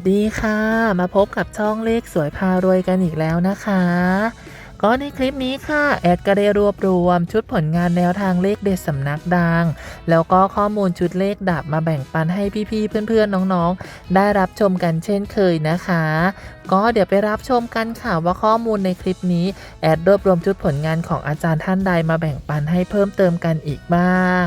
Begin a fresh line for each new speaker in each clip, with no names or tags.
สดีค่ะ มาพบกับช่องเลขสวยพารวยกันอีกแล้วนะคะ ก็ในคลิปนี้ค่ะ แอดก็ได้รวบรวมชุดผลงานแนวทางเลขเด็ดสำนักดัง แล้วก็ข้อมูลชุดเลขดับมาแบ่งปันให้พี่ๆเพื่อนๆน้องๆ ได้รับชมกันเช่นเคยนะคะ ก็เดี๋ยวไปรับชมกันค่ะว่าข้อมูลในคลิปนี้ แอดรวบรวมชุดผลงานของอาจารย์ท่านใดมาแบ่งปันให้เพิ่มเติมกันอีกบ้าง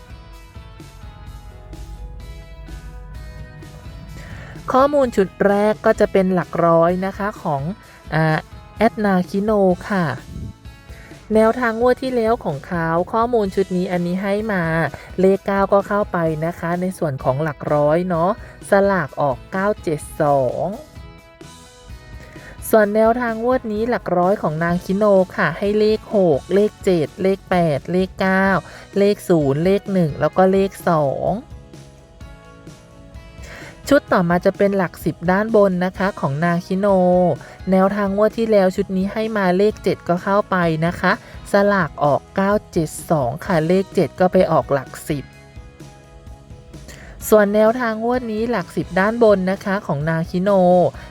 ข้อมูลชุดแรกก็จะเป็นหลักร้อยนะคะของแอดนาคิโนค่ะ แนวทางงวดที่แล้วของเขาข้อมูลชุดนี้อันนี้ให้มาเลข 9 ก็เข้าไปนะคะ ในส่วนของหลักร้อยเนาะสลากออก 972ส่วนแนวทางงวดนี้หลักร้อยของนางคิโนค่ะ ให้เลข 6 เลข 7 เลข 8 เลข 9 เลข 0 เลข 1 แล้วก็เลข 2 ชุดต่อมาจะเป็นหลัก 10 ด้านบนนะคะของนาคิโน แนวทางงวดที่แล้วชุดนี้ให้มาเลข 7 ก็เข้าไปนะคะ สลากออก 972 ค่ะเลข 7 ก็ไปออกหลัก 10ส่วนแนวทางงวดนี้หลัก 10 ด้านบนนะคะของนาคิโน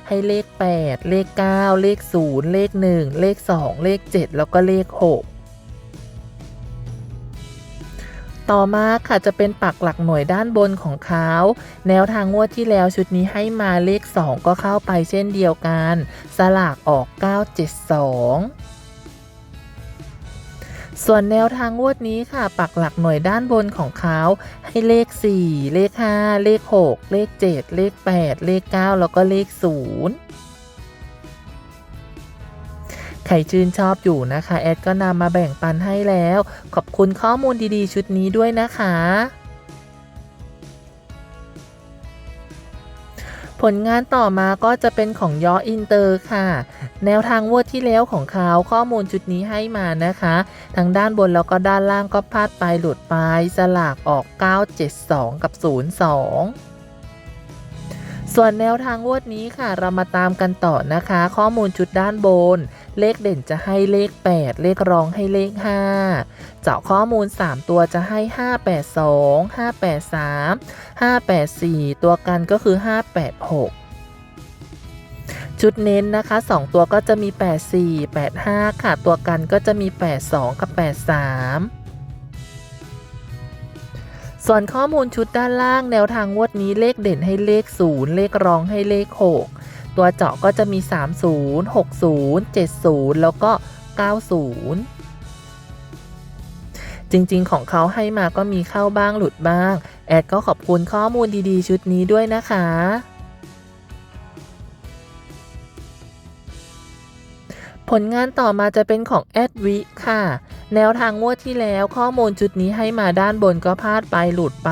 ให้เลข 8 เลข 9 เลข 0 เลข 1 เลข 2 เลข 7 แล้วก็เลข 6 ต่อมาค่ะจะเป็นปักหลักหน่วยด้านบนของเขาแนวทางงวดที่แล้วชุดนี้ให้มาเลข 2 ก็เข้าไปเช่นเดียวกัน สลากออก 972ส่วนแนวทางงวดนี้ค่ะ ปักหลักหน่วยด้านบนของเขาให้เลข 4 เลข 5 เลข 6 เลข 7 เลข 8 เลข 9 แล้วก็เลข 0 ใครชื่นชอบอยู่นะคะ แอดก็นำมาแบ่งปันให้แล้ว ขอบคุณข้อมูลดีๆ ชุดนี้ด้วยนะคะผลงานต่อมาก็จะเป็นของยออินเตอร์ค่ะ แนวทางงวดที่แล้วของเขาข้อมูลชุดนี้ให้มานะคะทั้งด้านบนแล้วก็ด้านล่างก็พลาดไปหลุดไป สลากออก 972 กับ 02 ส่วนแนวทางงวดนี้ค่ะ เรามาตามกันต่อนะคะ ข้อมูลชุดด้านบน เลขเด่นจะให้เลข 8 เลขรองให้เลข 5 เจาะข้อมูล 3 ตัวจะให้ 582 583 584 ตัวกันก็คือ 586ชุดเน้นนะคะ 2 ตัวก็จะมี 84 85 ค่ะ ตัวกันก็จะมี 82 กับ 83 ส่วนข้อมูลชุดด้านล่างแนวทางงวดนี้เลขเด่นให้เลข 0 เลขรองให้เลข 6 ตัวเจาะก็จะมี 30 60 70 แล้วก็ 90 จริงๆ ของเขาให้มาก็มีเข้าบ้างหลุดบ้าง แอดก็ขอบคุณข้อมูลดีๆ ชุดนี้ด้วยนะคะ ผลงานต่อมาจะเป็นของแอดวิค่ะ แนวทางงวดที่แล้วข้อมูลชุดนี้ให้มาด้านบนก็พลาดไปหลุดไป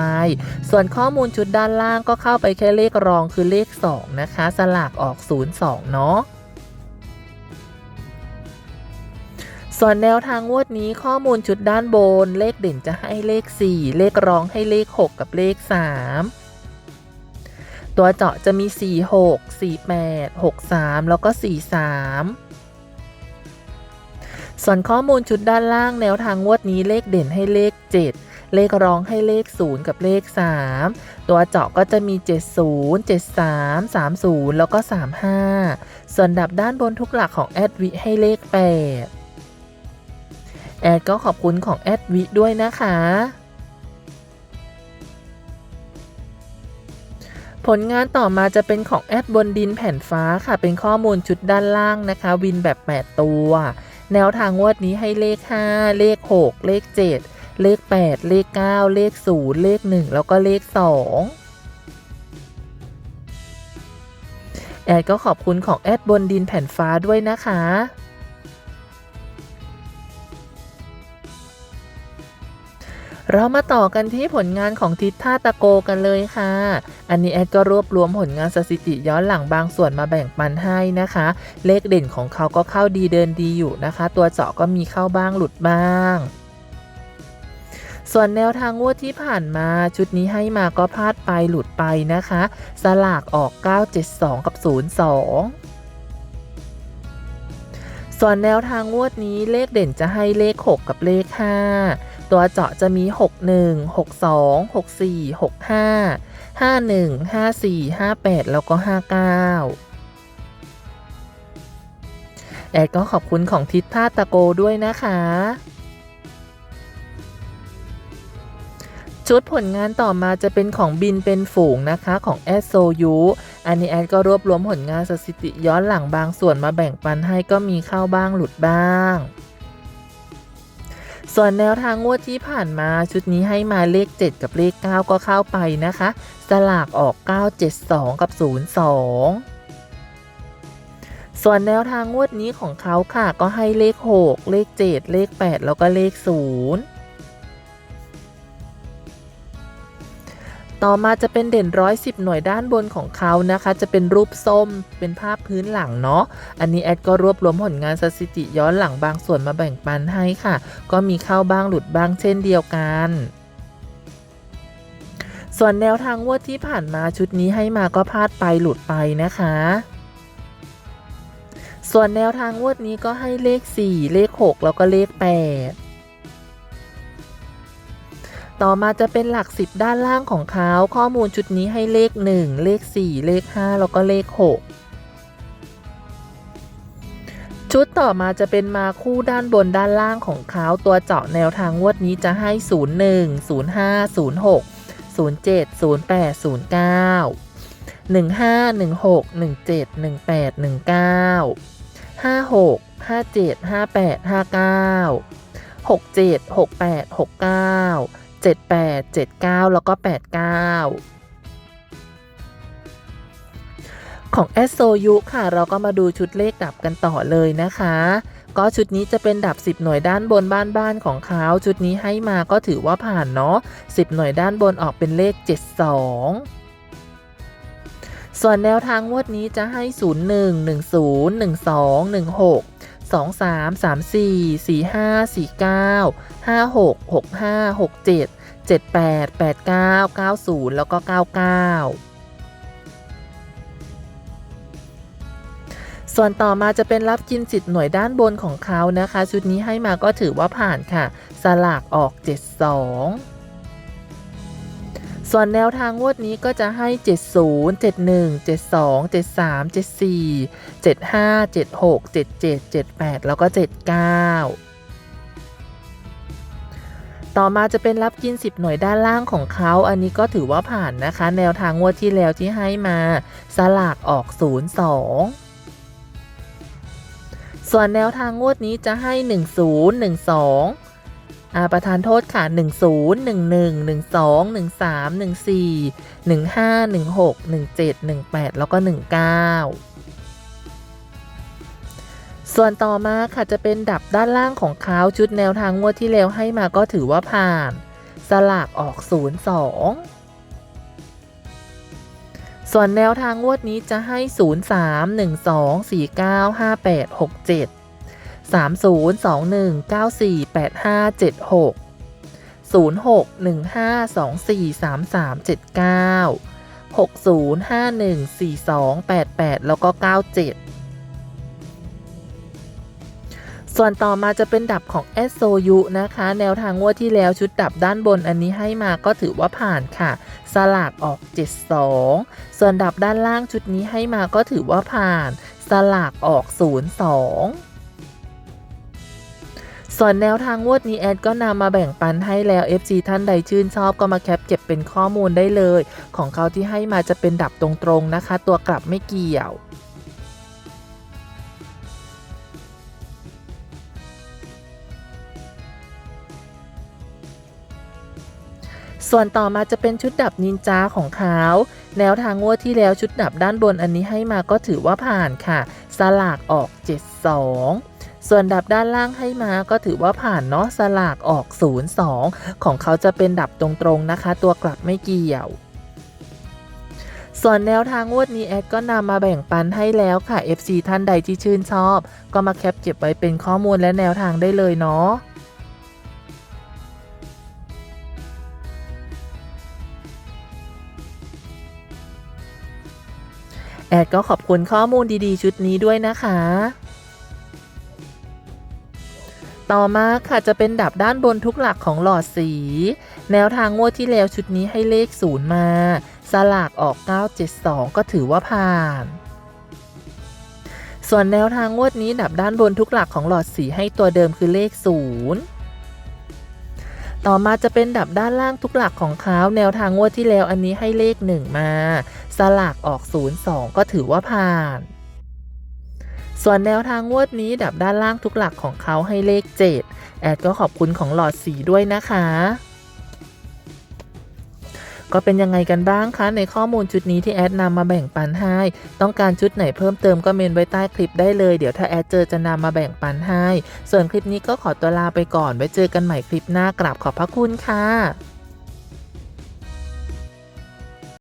ส่วนข้อมูลชุดด้านล่างก็เข้าไปแค่เลขรองคือเลข 2 นะคะ สลากออก 02 เนาะส่วนแนวทางงวดนี้ข้อมูลชุดด้านบน เลขเด่นจะให้เลข 4 เลขรองให้เลข 6 กับเลข 3 ตัวเจาะจะมี 46 48 63 แล้วก็ 43 ส่วนข้อมูลชุดด้านล่างแนวทางงวดนี้เลขเด่นให้เลข 7 เลขรองให้เลข 0 กับเลข 3 ตัวเจาะก็จะมี 70 73 30 แล้วก็ 35 ส่วนดับด้านบนทุกหลักของแอดวิให้เลข 8 แอดก็ขอบคุณของแอดวิด้วยนะคะผลงานต่อมาจะเป็นของแอดบนดินแผ่นฟ้าค่ะ เป็นข้อมูลชุดด้านล่างนะคะ วินแบบ 8 ตัว แนวทางงวดนี้ให้เลข 5 เลข 6 เลข 7 เลข 8 เลข 9 เลข 0 เลข 1 แล้วก็เลข 2 แอดก็ขอบคุณของแอดบนดินแผ่นฟ้าด้วยนะคะ เรามาต่อกันที่ผลงานของทิศท่าตะโกกันเลยค่ะ อันนี้แอดก็รวบรวมผลงานสถิติย้อนหลังบางส่วนมาแบ่งปันให้นะคะ เลขเด่นของเขาก็เข้าดีเดินดีอยู่นะคะ ตัวเจาะก็มีเข้าบ้างหลุดบ้างส่วนแนวทางงวดที่ผ่านมาชุดนี้ให้มาก็พลาดไปหลุดไปนะคะ สลากออก 972 กับ 02 ส่วนแนวทางงวดนี้เลขเด่นจะให้เลข 6 กับเลข 5 ตัวเจาะจะมี 61 62 64 65 51 54 58 แล้วก็ 59 แอดก็ขอบคุณของทิศท่าตะโกด้วยนะคะ ชุดผลงานต่อมาจะเป็นของบินเป็นฝูงนะคะของแอดโซยูอันนี้แอดก็รวบรวมผลงานสถิติย้อนหลังบางส่วนมาแบ่งปันให้ก็มีเข้าบ้างหลุดบ้าง ส่วนแนวทางงวดที่ผ่านมาชุดนี้ให้มาเลข 7 กับเลข 9 ก็เข้าไปนะคะ สลากออก 972 กับ 02ส่วนแนวทางงวดนี้ของเขาค่ะ ก็ให้เลข 6 เลข 7 เลข 8 แล้วก็เลข 0 ต่อมาจะเป็นเด่นร้อยสิบหน่วยด้านบนของเขานะคะ จะเป็นรูปส้ม เป็นภาพพื้นหลังเนาะ อันนี้แอดก็รวบรวมผลงานสถิติย้อนหลังบางส่วนมาแบ่งปันให้ค่ะ ก็มีเข้าบ้างหลุดบ้างเช่นเดียวกันส่วนแนวทางวดที่ผ่านมาชุดนี้ให้มาก็พลาดไปหลุดไปนะคะ ส่วนแนวทางงวดนี้ก็ให้เลข 4 เลข 6 แล้วก็เลข 8 ต่อมาจะเป็นหลัก 10 ด้านล่างของเขาข้อมูลชุดนี้ให้เลข 1 เลข 4 เลข 5 แล้วก็เลข 6 ชุดต่อมาจะเป็นมาคู่ด้านบนด้านล่างของเขาตัวเจาะแนวทางงวดนี้จะให้ 01 05 06 07 08 09 15 16 17 18 19 56 57 58 59 67 68 69 78 79 แล้วก็ 89 ของ s o u ค่ะ เราก็มาดูชุดเลขดับกันต่อเลยนะคะ ก็ชุดนี้จะเป็นดับ 10 หน่วยด้านบนบ้านบ้านของเขาชุดนี้ให้มาก็ถือว่าผ่านเนาะ10 หน่วยด้านบนออกเป็นเลข 72ส่วนแนวทางงวดนี้จะให้ 01 10 12 16 3 3 4 4 5 4 9 5 6 6 5 6 7 7 8 8 9 9 0 แล้วก็ 99 ส่วนต่อมาจะเป็นรับกินสิทธิ์หน่วยด้านบนของเขานะคะ ชุดนี้ให้มาก็ถือว่าผ่านค่ะ สลากออก 72 ส่วนแนวทางงวดนี้ก็จะให้ 70 71 72 73 74 75 76 77 78 แล้วก็ 79ต่อมาจะเป็นรับกิน 10 หน่วยด้านล่างของเขา อันนี้ก็ถือว่าผ่านนะคะ แนวทางงวดที่แล้วที่ให้มา สลากออก 02 ส่วนแนวทางงวดนี้จะให้ 10 12อา ประธานโทษค่ะ 10 11 12 13 14 15 16 17 18 แล้วก็ 19 ส่วนต่อมาค่ะจะเป็นดับด้านล่างของเขาชุดแนวทางงวดที่แล้วให้มาก็ถือว่าผ่าน สลากออก 02ส่วนแนวทางงวดนี้จะให้ 03 12 49 58 67 30 21 94 85 76 06 15 24 33 79 60 51 42 88 แล้วก็ 97 ส่วนต่อมาจะเป็นดับของ s o u นะคะ แนวทางงวดที่แล้วชุดดับด้านบนอันนี้ให้มาก็ถือว่าผ่านค่ะ สลากออก 72 ส่วนดับด้านล่างชุดนี้ให้มาก็ถือว่าผ่าน สลากออก 02 ส่วนแนวทางงวดนี้แอดก็นำมาแบ่งปันให้แล้ว FC ท่านใดชื่นชอบก็มาแคปเก็บเป็นข้อมูลได้เลย ของเขาที่ให้มาจะเป็นดับตรงๆนะคะ ตัวกลับไม่เกี่ยวส่วนต่อมาจะเป็นชุดดับนินจาของเขาแนวทางงวดที่แล้วชุดดับด้านบนอันนี้ให้มาก็ถือว่าผ่านค่ะ สลากออก 72 ส่วนดับด้านล่างให้มาก็ถือว่าผ่านเนาะสลากออก 02 ของเขาจะเป็นดับตรงๆนะคะ ตัวกลับไม่เกี่ยวส่วนแนวทางงวดนี้แอดก็นำมาแบ่งปันให้แล้วค่ะ FC ท่านใดที่ชื่นชอบ ก็มาแคปเก็บไว้เป็นข้อมูลและแนวทางได้เลยเนาะแอดก็ขอบคุณข้อมูลดีๆ ชุดนี้ด้วยนะคะ ต่อมาค่ะจะเป็นดับด้านบนทุกหลักของหลอดสี แนวทางงวดที่แล้วชุดนี้ให้เลขศูนย์มา สลากออก 972 ก็ถือว่าผ่าน ส่วนแนวทางงวดนี้ดับด้านบนทุกหลักของหลอดสีให้ตัวเดิมคือเลข0ต่อมาจะเป็นดับด้านล่างทุกหลักของเขาแนวทางงวดที่แล้วอันนี้ให้เลข 1 มา สลากออก 02 ก็ถือว่าผ่าน ส่วนแนวทางงวดนี้ดับด้านล่างทุกหลักของเขาให้เลข 7 แอดก็ขอบคุณของหลอดสีด้วยนะคะ ก็เป็นยังไงกันบ้างคะ ในข้อมูลชุดนี้ที่แอดนำมาแบ่งปันให้ ต้องการชุดไหนเพิ่มเติมก็เมนไว้ใต้คลิปได้เลย เดี๋ยวถ้าแอดเจอจะนำมาแบ่งปันให้ ส่วนคลิปนี้ก็ขอตัวลาไปก่อน ไว้เจอกันใหม่คลิปหน้ากราบขอบพระคุณค่ะ